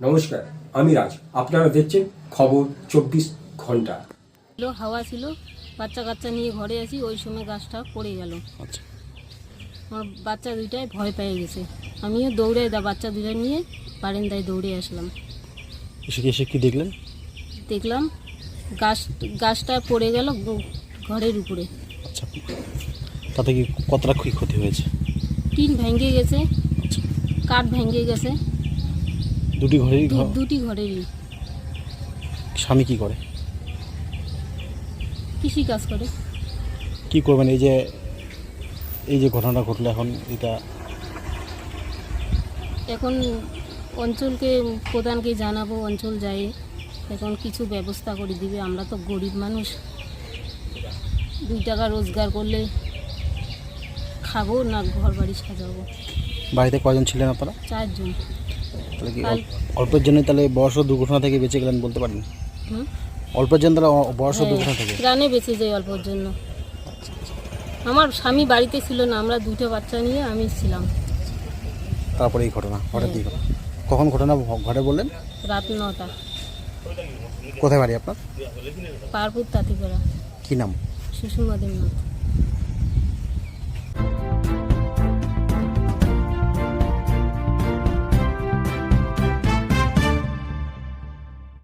নমস্কার আমি রাজ। আপনারা দেখছেন খবর চব্বিশ ঘণ্টা। হাওয়া ছিল বাচ্চা কাচ্চা নিয়ে ঘরে আসি ওই সময় গাছটা পড়ে গেল। আচ্ছা। আমার বাচ্চা দুইটাই ভয় পেয়ে গেছে। আমিও দৌড়ে দা বাচ্চা দুইটা নিয়ে বারান্দায় দৌড়ে আসলাম। এসে কি এসে কি দেখলেন? দেখলাম গাছ গাছটা পড়ে গেল ঘরের উপরে। আচ্ছা। তাতে কি কতটা ক্ষতি হয়েছে? টিন ভেঙে গেছে আচ্ছা। কাঠ ভেঙে গেছে। দুটি ঘরেরই ঘর। দু- দুটি ঘরেরই। স্বামী কি করে? কৃষি কাজ করে। কি করবেন? এই যে এই যে ঘটনাটা ঘটলো এখন এটা এখন অঞ্চলকে প্রধানকে জানাব অঞ্চল যায়। এখন কিছু ব্যবস্থা করে দিবে। আমরা তো গরিব মানুষ। দুই টাকা রোজগার করলে খাব না ঘর বাড়ি সাজাবো। বাড়িতে কয়জন ছিলেন আপনারা? চারজন। তাহলে কি অল্পের জন্য তাহলে বয়স ও দুর্ঘটনা থেকে বেঁচে গেলেন বলতে পারেন? অল্পের জন্য তাহলে ও হ্যাঁ, দুর্ঘটনা থেকে। প্রাণে বেঁচে যায় অল্পের জন্য। আমার স্বামী বাড়িতে ছিল না আমরা দুটো বাচ্চা নিয়ে আমি ছিলাম। তারপরে এই ঘটনা হঠাৎ এই ঘটনা? কখন ঘটনা ঘটে বললেন? রাত নটা। কোথায় বাড়ি আপনার? পারপুর তাঁতিপাড়া। কি নাম? সুষমা দেবনাথ।